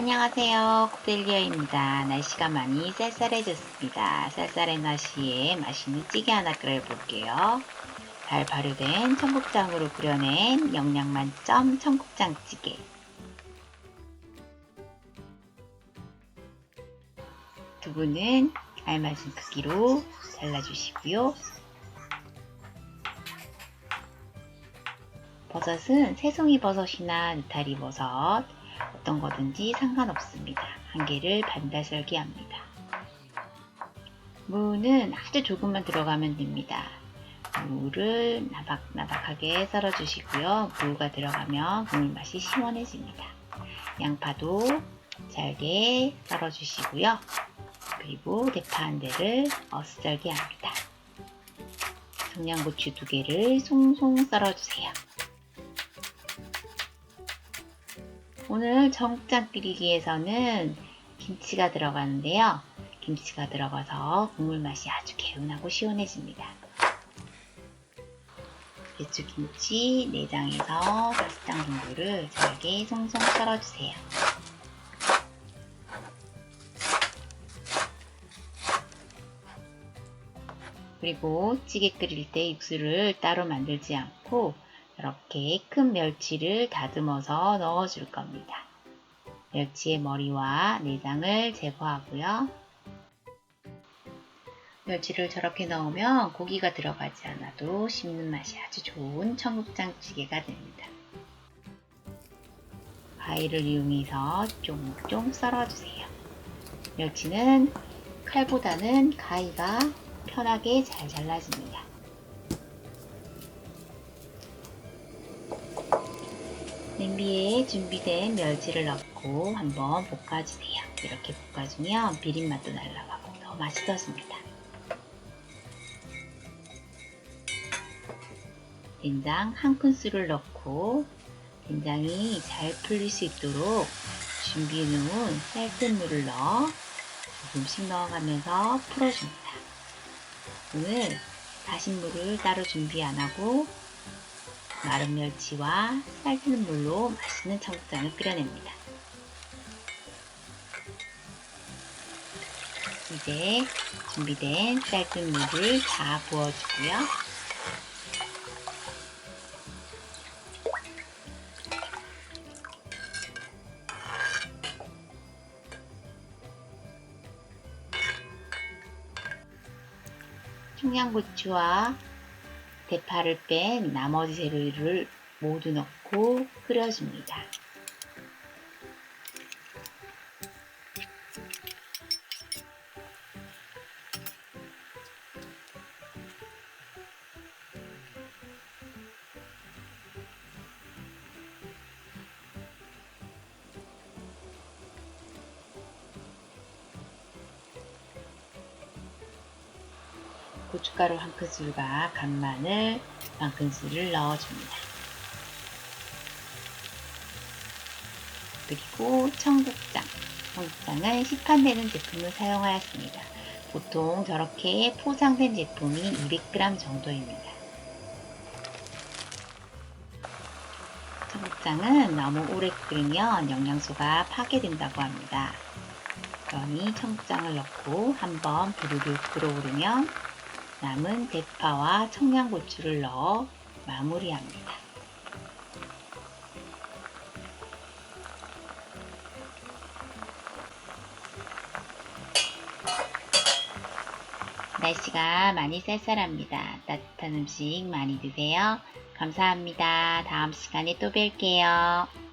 안녕하세요. 코델리아입니다. 날씨가 많이 쌀쌀해졌습니다. 쌀쌀한 날씨에 맛있는 찌개 하나 끓여볼게요. 잘 발효된 청국장으로 끓여낸 영양 만점 청국장 찌개. 두부는 알맞은 크기로 잘라주시고요. 버섯은 새송이 버섯이나 느타리 버섯, 어떤 거든지 상관없습니다. 한 개를 반달 썰기합니다. 무는 아주 조금만 들어가면 됩니다. 무를 나박나박하게 썰어주시고요. 무가 들어가면 국물 맛이 시원해집니다. 양파도 잘게 썰어주시고요. 그리고 대파 한 대를 어슷썰게 합니다. 청양고추 두 개를 송송 썰어주세요. 오늘 청국장 끓이기에서는 김치가 들어가는데요. 김치가 들어가서 국물 맛이 아주 개운하고 시원해집니다. 배추김치 내장에서 가스장 정도를 잘게 송송 썰어주세요. 그리고 찌개 끓일 때 육수를 따로 만들지 않고 이렇게 큰 멸치를 다듬어서 넣어줄 겁니다. 멸치의 머리와 내장을 제거하고요. 멸치를 저렇게 넣으면 고기가 들어가지 않아도 씹는 맛이 아주 좋은 청국장찌개가 됩니다. 가위를 이용해서 쫑쫑 썰어주세요. 멸치는 칼보다는 가위가 편하게 잘 잘라집니다. 냄비에 준비된 멸치를 넣고 한번 볶아주세요. 이렇게 볶아주면 비린맛도 날라가고 더 맛있어집니다. 된장 한 큰술을 넣고 된장이 잘 풀릴 수 있도록 준비해 놓은 쌀뜨 물을 넣어 조금씩 넣어가면서 풀어줍니다. 오늘 다신 물을 따로 준비 안 하고 마른 멸치와 쌀뜨는 물로 맛있는 청국장을 끓여냅니다. 이제 준비된 쌀뜨는 물을 다 부어주고요. 청양고추와 대파를 뺀 나머지 재료를 모두 넣고 끓여줍니다. 고춧가루 한 큰술과 간마늘 반 큰술을 넣어줍니다. 그리고 청국장. 청국장은 시판되는 제품을 사용하였습니다. 보통 저렇게 포장된 제품이 200g 정도입니다. 청국장은 너무 오래 끓이면 영양소가 파괴된다고 합니다. 그러니 청국장을 넣고 한번 부르르 끓어오르면 남은 대파와 청양고추를 넣어 마무리합니다. 날씨가 많이 쌀쌀합니다. 따뜻한 음식 많이 드세요. 감사합니다. 다음 시간에 또 뵐게요.